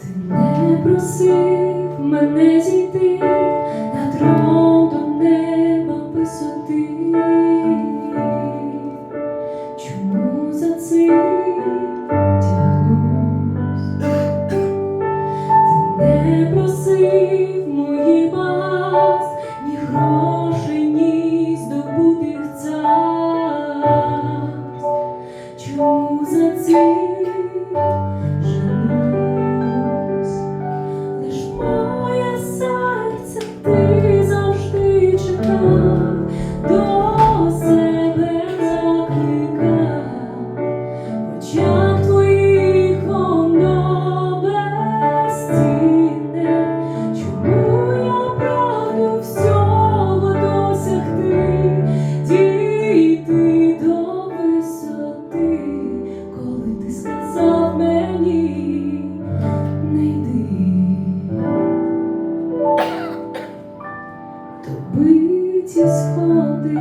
Ти не просив мене зійти быть исходы.